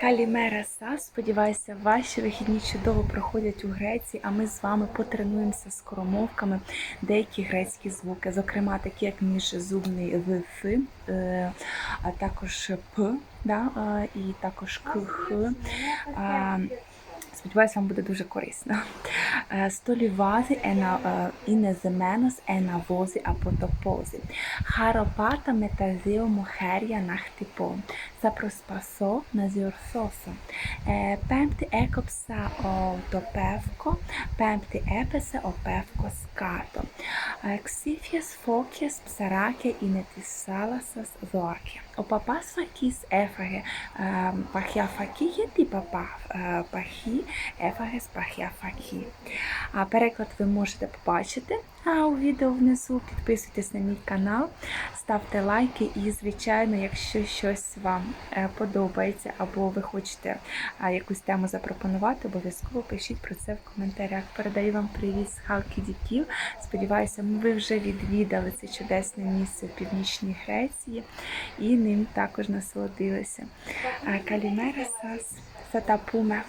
Калімера Са, Сподіваюся, ваші вихідні чудово проходять у Греції, а ми з вами потренуємося скоромовками деякі грецькі звуки, зокрема такі як міжзубний в ф, е, а також п, да, е, і також «кх». Сподіваюся, вам буде дуже корисно. Ε, Στο λιβάδι ένα, ε, είναι δεμένος ένα βόζι από το πόδι. Χαροπάτα με τα δύο μου χέρια να χτυπώ. Θα προσπαθώ να διορθώσω. Ε, πέμπτη έκοψα ο, το πεύκο, πέμπτη έπεσε ο πεύκος κάτω. Ε, ξύφιες φώκες ψαράκια είναι της θάλασσας δόρκια. Ο παπάς φακής έφαγε ε, παχιά φακή. Γιατί παπά ε, παχύ έφαγε παχιά факі. А переклад ви можете побачити а, у відео внизу. Підписуйтесь на мій канал, ставте лайки і, звичайно, якщо щось вам е, подобається або ви хочете а, якусь тему запропонувати, обов'язково пишіть про це в коментарях. Передаю вам привіт з Халкідіків. Сподіваюся, ви вже відвідали це чудесне місце в північній Греції і ним також насолодилися. А, Калімера Сас, Сатапуме.